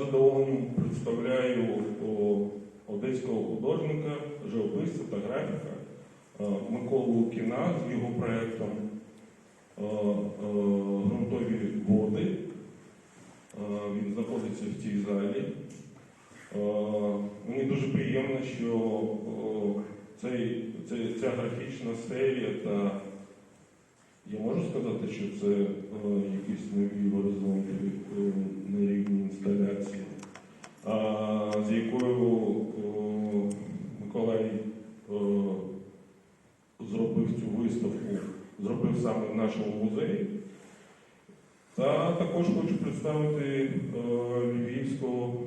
задоволенням представляю одеського художника, живописця та графіка е, Миколу Лукіна з його проєктом е, е, Грунтові води. Е, Він знаходиться в цій залі. Е, Мені дуже приємно, що ця графічна серія та я можу сказати, що це е, якісь нові горизонти е, на рівні інсталяції, з якою е, Миколай зробив цю виставку, зробив саме в нашому музеї. Та також хочу представити львівського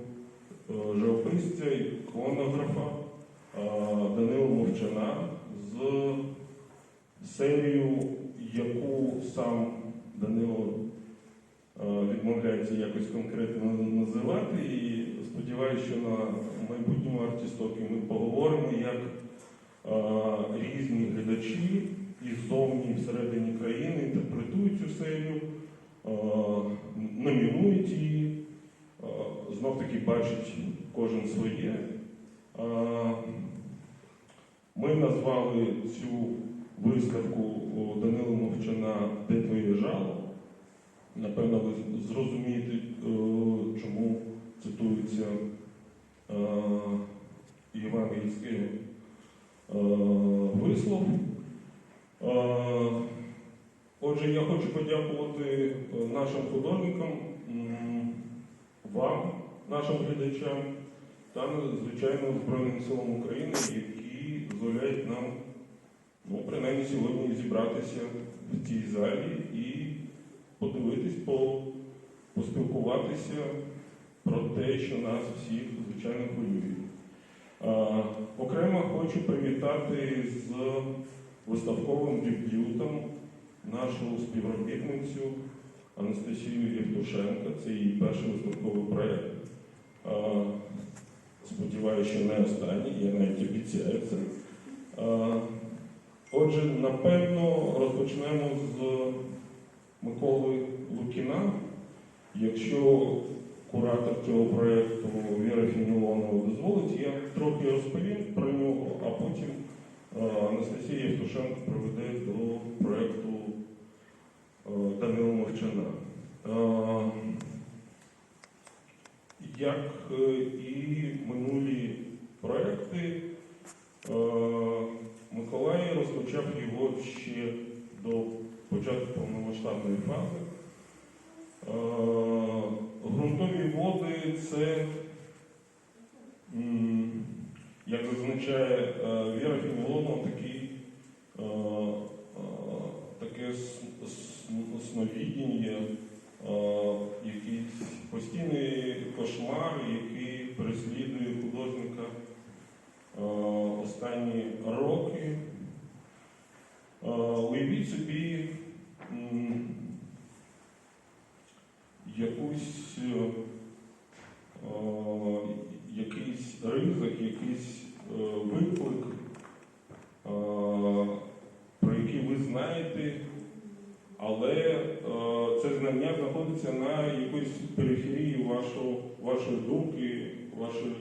живописця, іконографа е, Данила Мовчана з серію, яку сам Данило е, відмовляється якось конкретно називати. І сподіваюся, що на майбутньому артістокі ми поговоримо, як е, різні глядачі і ззовні, всередині країни інтерпретують цю серію, е, номінують її, знов таки бачить кожен своє. Ми назвали цю виставку Данила Мовчана Де твоє жало. Напевно, ви зрозумієте, е, чому цитується е, євангельський е, вислов. Отже, я хочу подякувати нашим художникам, вам, нашим глядачам та, звичайно, Збройним силам України, які дозволяють нам ну, принаймні сьогодні зібратися в цій залі і подивитись, по, поспілкуватися про те, що нас всіх, звичайно, хвилює. Окремо хочу привітати з виставковим дебютом нашу співробітницю Анастасію Євтушенко. Це її перший виставковий проєкт. Сподіваюся, що не останній, я навіть обіцяю це. Отже, напевно, розпочнемо з Миколи Лукіна. Якщо куратор цього проєкту Віра Фінілонова дозволить, я трохи розповім про нього, а потім е, Анастасія Євтушенко проведе до проєкту е, Данила Мовчана. Е, Як е, і минулі проекти, е, Розпочав його ще до початку повномасштабної фази. Грунтові води це, як зазначає е, Віра Фімілонова, такий, е, е, таке с- с- сновидіння, е, якийсь постійний кошмар, який переслідує художника е, останні роки. Е, Уявіть собі м, якусь, е, е, якийсь ризик, якийсь е, виклик, е, про який ви знаєте, але е, це знання знаходиться на якоїсь периферії вашого, вашої думки, вашої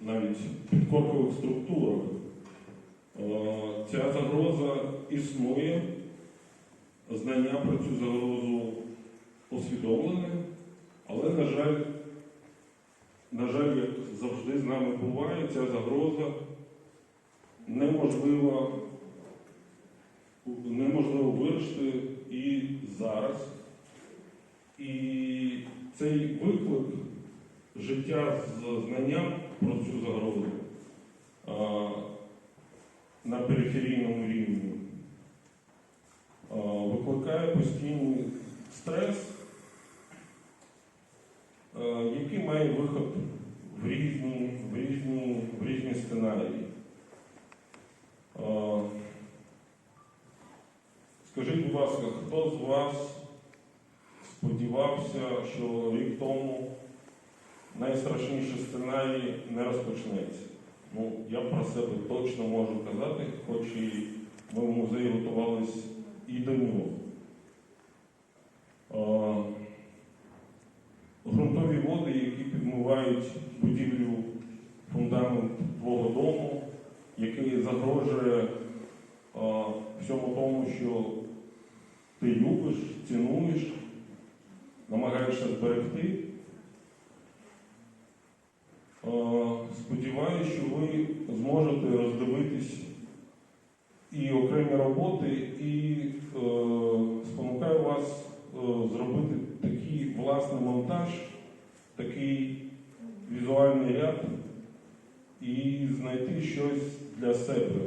навіть підкоркових структурах. Е, Ця загроза існує, знання про цю загрозу усвідомлене, але, на жаль, на жаль, як завжди з нами буває, ця загроза неможлива, неможливо вирішити і зараз. І цей виклик життя з знанням про цю загрозу а, на периферійному рівні викликає постійний стрес, який має виход в різні, в різні, в різні сценарії. Скажіть, будь ласка, хто з вас сподівався, що рік тому найстрашніший сценарій не розпочнеться? Ну, я про себе точно можу казати, хоч і ми в музеї готувалися і до нього. А, ґрунтові води, які підмивають будівлю, фундамент твого дому, який загрожує е, всьому тому, що ти любиш, цінуєш, намагаєшся зберегти. Е, Сподіваюся, що ви зможете роздивитись і окремі роботи, і е, спонукаю вас е, зробити такий власний монтаж, такий візуальний ряд і знайти щось для себе,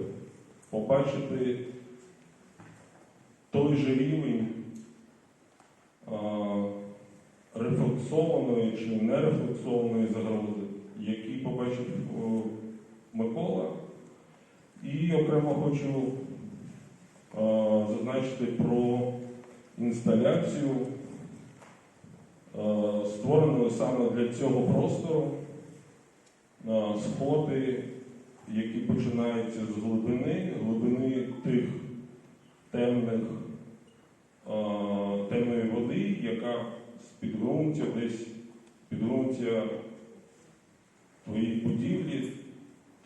побачити той же рівень рефлексованої чи нерефлексованої загрози, Микола. І окремо хочу е, зазначити про інсталяцію, е, створену саме для цього простору. Е, сходи, які починаються з глибини, глибини тих темних, е, темної води, яка з підґрунтя, десь підґрунтя твоєї будівлі,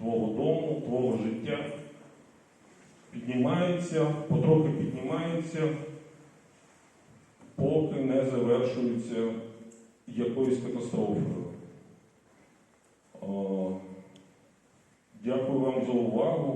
твого дому, твого життя піднімається, потрохи піднімається, поки не завершується якоюсь катастрофою. Дякую вам за увагу.